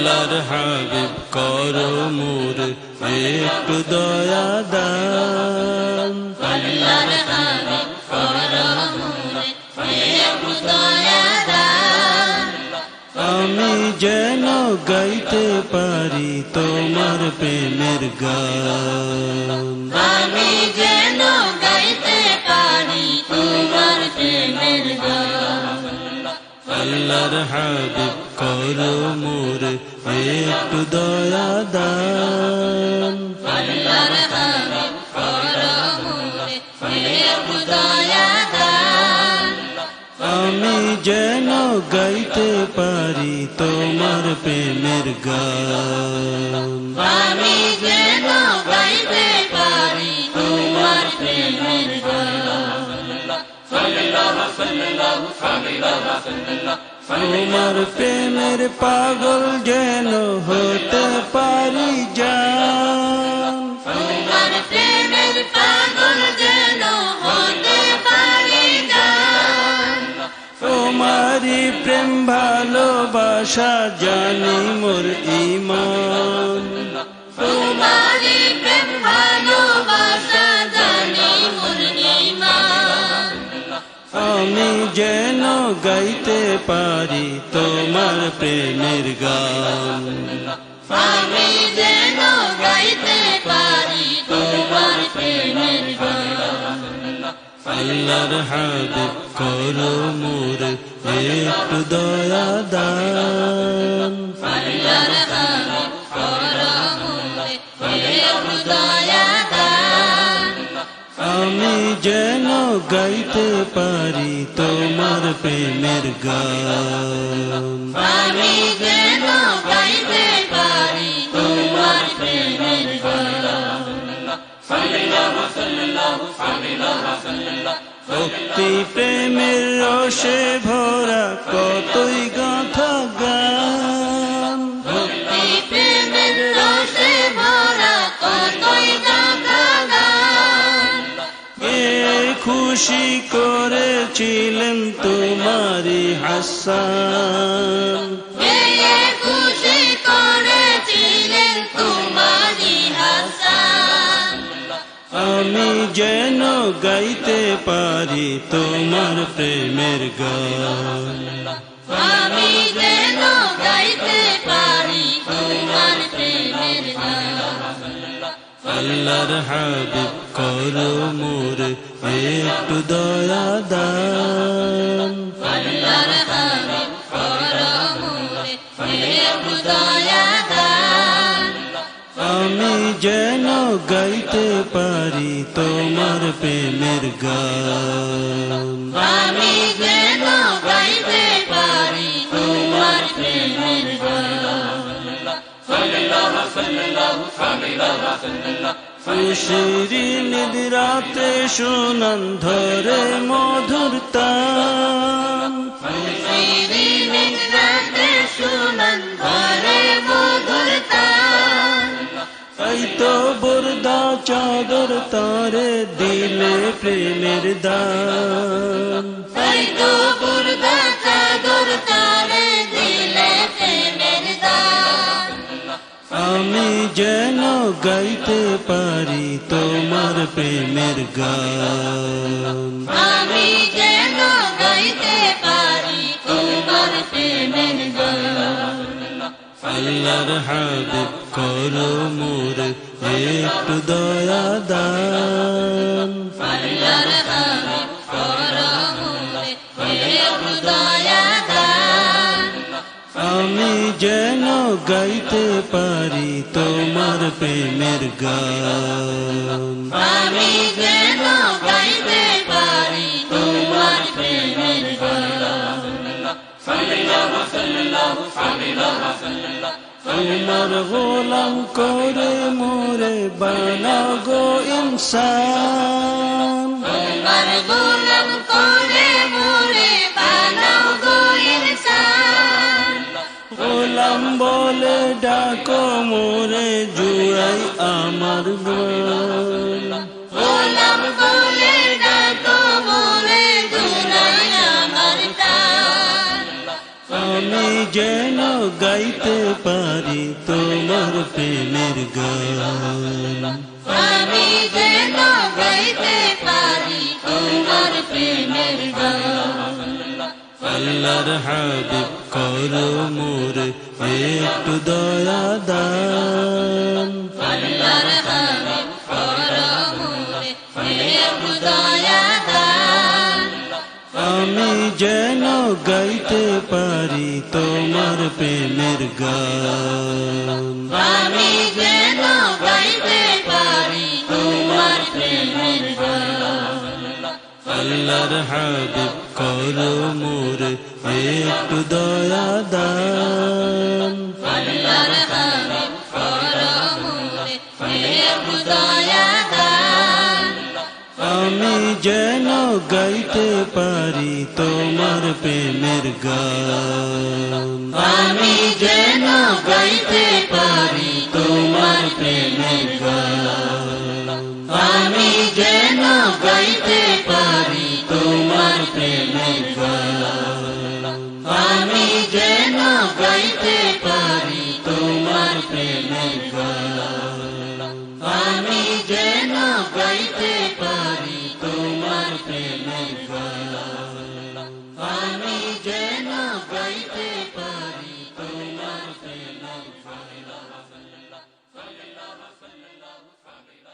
আল্লাহর হাবিব করো মোর একটু দয়া দান। আল্লাহর হাবিব করো মোরে একটু দয়া দান। আমি যেন গাইতে পারি তোমার প্রেমের গান। আমি যেন আল্লাহর হাবিব করো মোর একটু দয়া দান। আল্লাহর হাবিব করো মোরে একটু দয়া দান। আমি যেন গাইতে পারি তোমার প্রেমের গান। আমি যেন গাইতে তোমার প্রেমের পাগল যেন হতে পারি যান তোমার প্রেম ভালোবাসা জানি মোর ইমান। তোমারি প্রেম ভালোবাসা গাইতে পারি তোমার প্রেমের গান। আমি যেন গাইতে পারি তোমার প্রেমের গান। আল্লাহর হাবিব করো মোর একটু দয়া দান। আল্লাহর হাবিব করো মোরে একটু দয়া দান। আমি যেন গাইতে পারি তোমার প্রেমের গান। আমি যেন গাইতে পারি তোমার প্রেমের গান। ভক্তি প্রেমের রসে ভরা কতই গাথা খুশি করেছিলেন তোমারি হাসান। আমি যেন গাইতে পারি তোমার প্রেমের গান। আমি যেন গাইতে পারি তোমার প্রেমের গান। আল্লাহর হাবিব করো মোর একটু দয়া দান। আমি যেন গাইতে পারি তোমার প্রেমের গান। আমি যেন গাইতে পারি তোমার প্রেমের গান। খুশিরি নিদ্রাতে শোনান ধরে শিরিনের রাতে সুমন ধরে মধুর তান। তাই তো বুরদা চাদর তারে দিলে প্রেমের দান। তাই তো বুর্দা চাদর তারে দিলে প্রেমের দান। আমি যেন গাইতে পারি তোমার প্রেমের গান। আমি যেন গাইতে পারি তোমার প্রেমের গান। আল্লাহর হাবিব করো মোর একটু দয়া দান। গাইতে পারি তোমার প্রেমের গান আমি যেন গাইতে পারি তোমার প্রেমের গান তোমার গোলাম করে মোরে বানাও গো ইনসান তোমার গোলাম করে গোলাম বলে ডাকো মোরে জুড়াই আমার গোলাম বলে ডাকো মোরে জুড়াই আমার আমি যেন গাইতে পারি তোমার প্রেমের গান। আমি যেন গাইতে পারি তোমার প্রেমের গান। আল্লাহর হাবিব করো মোরে একটু দয়া দান। আমি যেন গাইতে পারি তোমার প্রেমের গান। আমি যেন গাইতে পারি তোমার প্রেমের গান। আল্লাহর হাবিব করো মোরে একটু দয়া দান। আমি যেন গাইতে পারি তোমার প্রেমের গান। আমি যেন গাইতে পারি তোমার প্রেমের আমি যেন গাইতে পারি, তোমার প্রেমের গলা। আমি যেন গাইতে পারি, তোমার প্রেমের গলা। আমি যেন গাইতে পারি, তোমার প্রেমের গলা।